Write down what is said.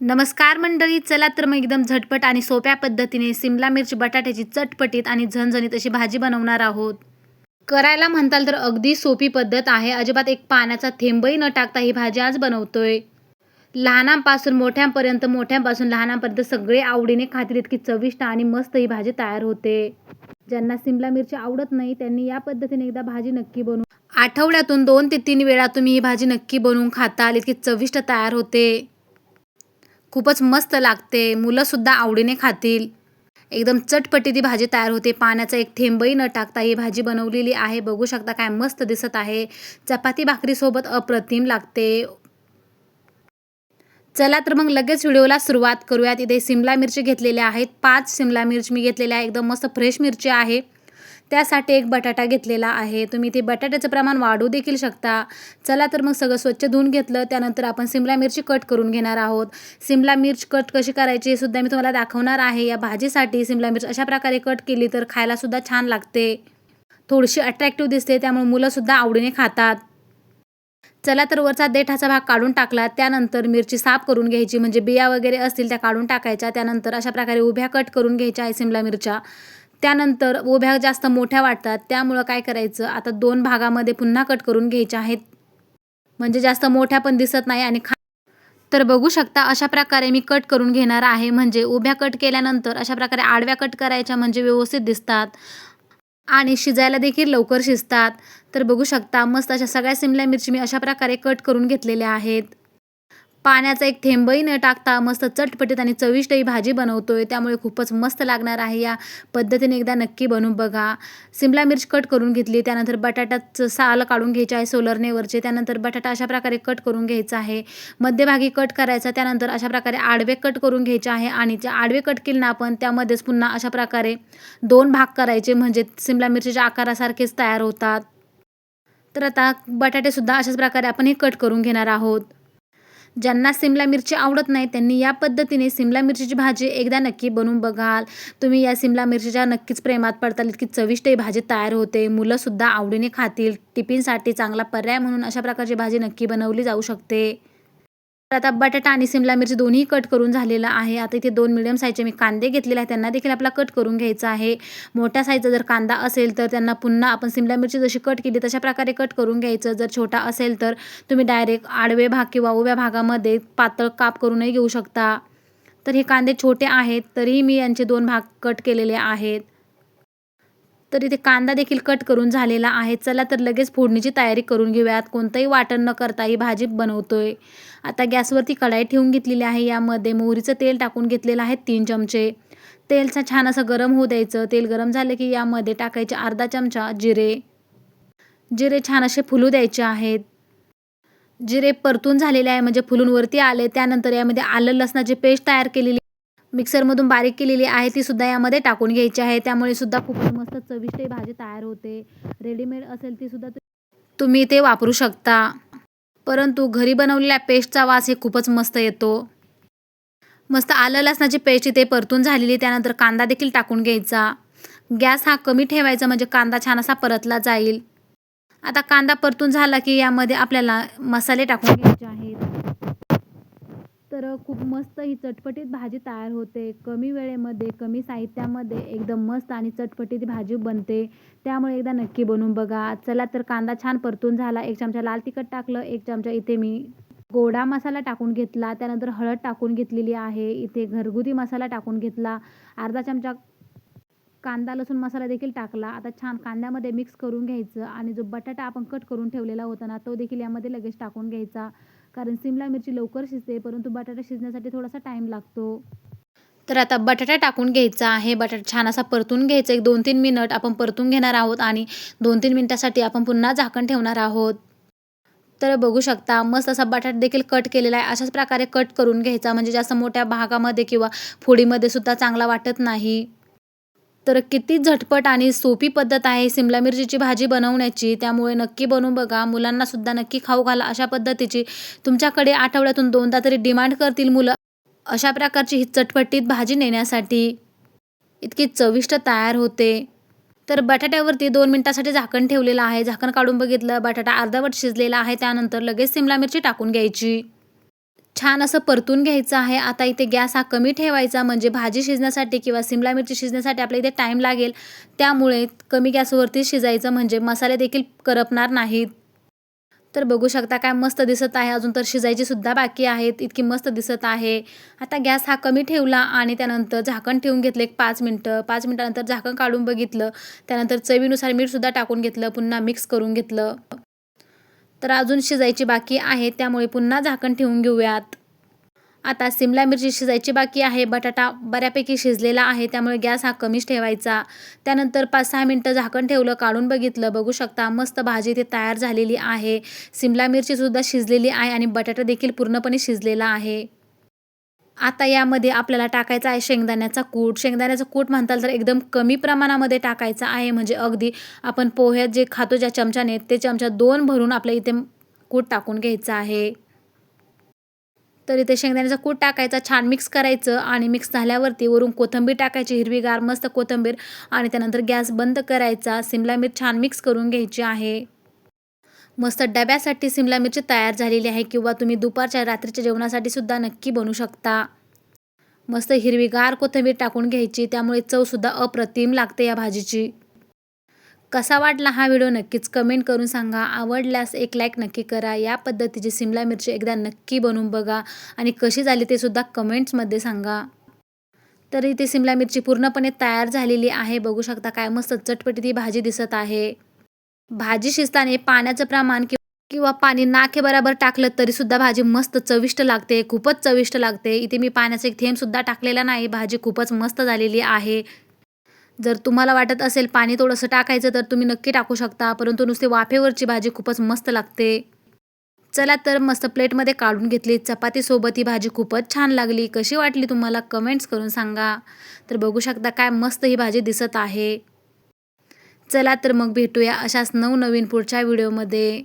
नमस्कार मंडळी चला तर मग एकदम झटपट आणि सोप्या पद्धतीने सिमला मिरची बटाट्याची चटपटीत आणि झणझणीत अशी भाजी बनवणार आहोत. करायला म्हणताल तर अगदी सोपी पद्धत आहे. अजिबात एक पाण्याचा थेंबही न टाकता ही भाजी आज बनवतोय. लहानांपासून मोठ्यांपर्यंत मोठ्यांपासून लहानांपर्यंत सगळे आवडीने खातील इतकी चविष्ट आणि मस्त ही भाजी तयार होते. ज्यांना सिमला मिरची आवडत नाही त्यांनी या पद्धतीने एकदा भाजी नक्की बनवून आठवड्यातून दोन ते तीन वेळा तुम्ही ही भाजी नक्की बनवून खाताल. इतकी चविष्ट तयार होते. खूपच मस्त लागते. मुलंसुद्धा आवडीने खातील. एकदम चटपटी ती भाजी तयार होते. पाण्याचा एक थेंबही न टाकता ही भाजी बनवलेली आहे. बघू शकता काय मस्त दिसत आहे. चपाती भाकरीसोबत अप्रतिम लागते. चला तर मग लगेच व्हिडिओला सुरुवात करूयात. इथे सिमला मिरची घेतलेल्या आहेत. पाच सिमला मिरची मी घेतलेल्या आहे एकदम मस्त फ्रेश मिरची आहे. त्यासाठी एक बटाटा घेतलेला आहे. तुम्ही ते बटाट्याचं प्रमाण वाढवू देखील शकता. चला तर मग सगळं स्वच्छ धुवून घेतलं. त्यानंतर आपण सिमला मिरची कट करून घेणार आहोत. सिमला मिर्च कट कशी करायची हे सुद्धा मी तुम्हाला दाखवणार आहे. या भाजीसाठी सिमला मिर्च अशा प्रकारे कट केली तर खायलासुद्धा छान लागते. थोडीशी अट्रॅक्टिव्ह दिसते. त्यामुळे मुलंसुद्धा आवडीने खातात. चला तर वरचा देठाचा भाग काढून टाकला. त्यानंतर मिरची साफ करून घ्यायची. म्हणजे बिया वगैरे असतील त्या काढून टाकायच्या. त्यानंतर अशा प्रकारे उभ्या कट करून घ्यायच्या आहे सिमला मिरच्या. त्यानंतर उभ्या जास्त मोठ्या वाटतात. त्यामुळं काय करायचं? आता दोन भागामध्ये पुन्हा कट करून घ्यायच्या आहेत. म्हणजे जास्त मोठ्या पण दिसत नाही आणि खा तर बघू शकता अशा प्रकारे मी कट करून घेणार आहे. म्हणजे उभ्या कट केल्यानंतर अशा प्रकारे आडव्या कट करायच्या म्हणजे व्यवस्थित दिसतात. आणि शिजायला देखील लवकर शिजतात. तर बघू शकता मस्त अशा सगळ्या सिमल्या मिरची मी अशा प्रकारे कट करून घेतलेल्या आहेत. पाण्याचा एक थेंबही न टाकता मस्त चटपटीत आणि चविष्ट ही भाजी बनवतोय. त्यामुळे खूपच मस्त लागणार आहे. या पद्धतीने एकदा नक्की बनवून बघा. सिमला मिर्च कट करून घेतली. त्यानंतर बटाट्याचं साल काढून घ्यायचे आहे सोलरनेवरचे त्यानंतर बटाटा अशा प्रकारे कट करून घ्यायचा आहे. मध्यभागी कट करायचा. त्यानंतर अशा प्रकारे आडवे कट करून घ्यायचे आहे. आणि जे आडवे कट केले ना आपण त्यामध्येच पुन्हा अशा प्रकारे दोन भाग करायचे. म्हणजे सिमला मिरचीच्या आकारासारखेच तयार होतात. तर आता बटाटेसुद्धा अशाच प्रकारे आपण हे कट करून घेणार आहोत. ज्यांना सिमला मिरची आवडत नाही त्यांनी या पद्धतीने सिमला मिरचीची भाजी एकदा नक्की बनवून बघाल. तुम्ही या सिमला मिरचीच्या नक्कीच प्रेमात पडताल इतकी चविष्ट ही भाजी तयार होते. मुलंसुद्धा आवडीने खातील. टिफिनसाठी चांगला पर्याय म्हणून अशा प्रकारची भाजी नक्की बनवली जाऊ शकते. तर आता बटाटा आणि सिमला मिरची दोन्ही कट करून झालेलं आहे. आता इथे दोन मिडियम साईजचे मी कांदे घेतलेले आहेत. त्यांना देखील आपला कट करून घ्यायचा आहे. मोठ्या साईजचा जर कांदा असेल तर त्यांना पुन्हा आपण सिमला मिरची जशी कट केली तशा प्रकारे कट करून घ्यायचं. जर छोटा असेल तर तुम्ही डायरेक्ट आडवे भाग किंवा उभ्या भागामध्ये पातळ काप करूनही घेऊ शकता. तर हे कांदे छोटे आहेत. तरीही मी यांचे दोन भाग कट केलेले आहेत. तर इथे कांदा देखील कट करून झालेला आहे. चला तर लगेच फोडणीची तयारी करून घेऊयात. कोणतंही वाटण न करता ही भाजी बनवतोय. आता गॅसवरती कढाई ठेवून घेतलेली आहे. यामध्ये मोहरीचं तेल टाकून घेतलेलं आहे तीन चमचे. तेलचं छान असं गरम होऊ द्यायचं. तेल गरम झालं की यामध्ये टाकायचे अर्धा चमचा जिरे. जिरे छान असे फुलू द्यायचे आहेत. जिरे परतून झालेले आहे. म्हणजे फुलून वरती आले. त्यानंतर यामध्ये आलं लसणाची पेस्ट तयार केलेली मिक्सरमधून बारीक केलेली आहे ती सुद्धा यामध्ये टाकून घ्यायची आहे. त्यामुळे सुद्धा खूप मस्त चविष्ट भाजी तयार होते. रेडीमेड असेल ती सुद्धा तुम्ही ते वापरू शकता. परंतु घरी बनवलेल्या पेस्टचा वास हे खूपच मस्त येतो. मस्त आलं लसणाची पेस्ट इथे परतून झालेली त्यानंतर कांदा देखील टाकून घ्यायचा. गॅस हा कमी ठेवायचा म्हणजे कांदा छान असा परतला जाईल. आता कांदा परतून झाला की यामध्ये आपल्याला मसाले टाकून घ्यायचे आहे तर खूप मस्त ही चटपटीत भाजी तयार होते. कमी वेळेमध्ये कमी साहित्यामध्ये एकदम मस्त आणि चटपटीत भाजी बनते. त्यामुळे एकदा नक्की बनवून बघा. चला तर कांदा छान परतून झाला. एक चमचा लाल तिखट टाकलं. एक चमचा इथे मी गोडा मसाला टाकून घेतला. त्यानंतर हळद टाकून घेतलेली आहे. इथे घरगुती मसाला टाकून घेतला. अर्धा चमचा कांदा लसूण मसाला देखील टाकला. आता छान कांद्यामध्ये मिक्स करून घ्यायचं. आणि जो बटाटा आपण कट करून ठेवलेला होता ना तो देखील यामध्ये लगेच टाकून घ्यायचा. कारण सिमला मिरची लवकर शिजते परंतु बटाटा शिजण्यासाठी थोडासा टाईम लागतो. तर आता बटाटा टाकून घ्यायचा आहे. बटाटा छान असा परतून घ्यायचा. एक दोन तीन मिनट आपण परतून घेणार आहोत आणि दोन तीन मिनटासाठी आपण पुन्हा झाकण ठेवणार आहोत. तर बघू शकता मस्त असा बटाटा देखील कट केलेला आहे. अशाच प्रकारे कट करून घ्यायचा. म्हणजे जास्त मोठ्या भागामध्ये किंवा फोडीमध्ये सुद्धा चांगला वाटत नाही. तर किती झटपट आणि सोपी पद्धत आहे सिमला मिरचीची भाजी बनवण्याची. त्यामुळे नक्की बनवून बघा. मुलांना सुद्धा नक्की खाऊ घाला अशा पद्धतीची. तुमच्याकडे आठवड्यातून दोनदा तरी डिमांड करतील मुलं. अशा प्रकारची ही चटपटीत भाजी नेण्यासाठी इतकी चविष्ट तयार होते. तर बटाट्यावरती दोन मिनटासाठी झाकण ठेवलेलं आहे. झाकण काढून बघितलं. बटाटा अर्धवट शिजलेला आहे. त्यानंतर लगेच सिमला मिरची टाकून घ्यायची. छान असं परतून घ्यायचं आहे. आता इथे गॅस हा कमी ठेवायचा म्हणजे भाजी शिजण्यासाठी किंवा सिमला मिरची शिजण्यासाठी आपल्या इथे टाईम लागेल. त्यामुळे कमी गॅसवरती शिजायचं म्हणजे मसाले देखील करपणार नाहीत. तर बघू शकता काय मस्त दिसत आहे. अजून तर शिजायची सुद्धा बाकी आहेत. इतकी मस्त दिसत आहे. आता गॅस हा कमी ठेवला आणि त्यानंतर झाकण ठेवून घेतलं एक पाच मिनटं. पाच मिनटानंतर झाकण काढून बघितलं. त्यानंतर चवीनुसार मीठसुद्धा टाकून घेतलं. पुन्हा मिक्स करून घेतलं. तर अजून शिजायची बाकी आहे त्यामुळे पुन्हा झाकण ठेवून घेऊयात. आता सिमला मिरची शिजायची बाकी आहे बटाटा बऱ्यापैकी शिजलेला आहे त्यामुळे गॅस हा कमीच ठेवायचा. त्यानंतर पाच सहा मिनटं झाकण ठेवलं काढून बघितलं बघू शकता मस्त भाजी ते तयार झालेली आहे. सिमला मिरचीसुद्धा शिजलेली आहे आणि बटाटा देखील पूर्णपणे शिजलेला आहे. आता यामध्ये आपल्याला टाकायचा आहे शेंगदाण्याचा कूट. शेंगदाण्याचा कूट म्हणताल तर एकदम कमी प्रमाणामध्ये टाकायचा आहे. म्हणजे अगदी आपण पोह्यात जे खातो ज्या चमच्याने ते चमचा दोन भरून आपल्या इथे कूट टाकून घ्यायचं आहे. तर इथे शेंगदाण्याचा कूट टाकायचा छान मिक्स करायचं आणि मिक्स झाल्यावरती वरून कोथिंबीर टाकायची हिरवीगार मस्त कोथिंबीर आणि त्यानंतर गॅस बंद करायचा. सिमला मिरची छान मिक्स करून घ्यायची आहे. मस्त डब्यासाठी सिमला मिरची तयार झालेली आहे किंवा तुम्ही दुपारच्या रात्रीच्या जेवणासाठी सुद्धा नक्की बनवू शकता. मस्त हिरवीगार कोथिंबीर टाकून घ्यायची त्यामुळे चवसुद्धा अप्रतिम लागते या भाजीची. कसा वाटला हा व्हिडिओ नक्कीच कमेंट करून सांगा. आवडल्यास एक लाईक नक्की करा. या पद्धतीची सिमला मिरची एकदा नक्की बनवून बघा आणि कशी झाली ते सुद्धा कमेंट्समध्ये सांगा. तर इथे सिमला मिरची पूर्णपणे तयार झालेली आहे. बघू शकता काय मस्त चटपटी ती भाजी दिसत आहे. भाजी शिजताना पाण्याचं प्रमाण किंवा पाणी नाके टाकलं तरी सुद्धा भाजी मस्त चविष्ट लागते खूपच चविष्ट लागते. इथे मी पाण्याचा एक थेंबसुद्धा टाकलेला नाही. भाजी खूपच मस्त झालेली आहे. जर तुम्हाला वाटत असेल पाणी थोडंसं टाकायचं तर तुम्ही नक्की टाकू शकता. परंतु नुसते वाफेवरची भाजी खूपच मस्त लागते. चला तर मस्त प्लेटमध्ये काढून घेतली. चपातीसोबत ही भाजी खूपच छान लागली. कशी वाटली तुम्हाला? कमेंट्स करून सांगा. तर बघू शकता काय मस्त ही भाजी दिसत आहे. चला तर मग भेटूया अशाच नवनवीन पुढच्या व्हिडिओमध्ये.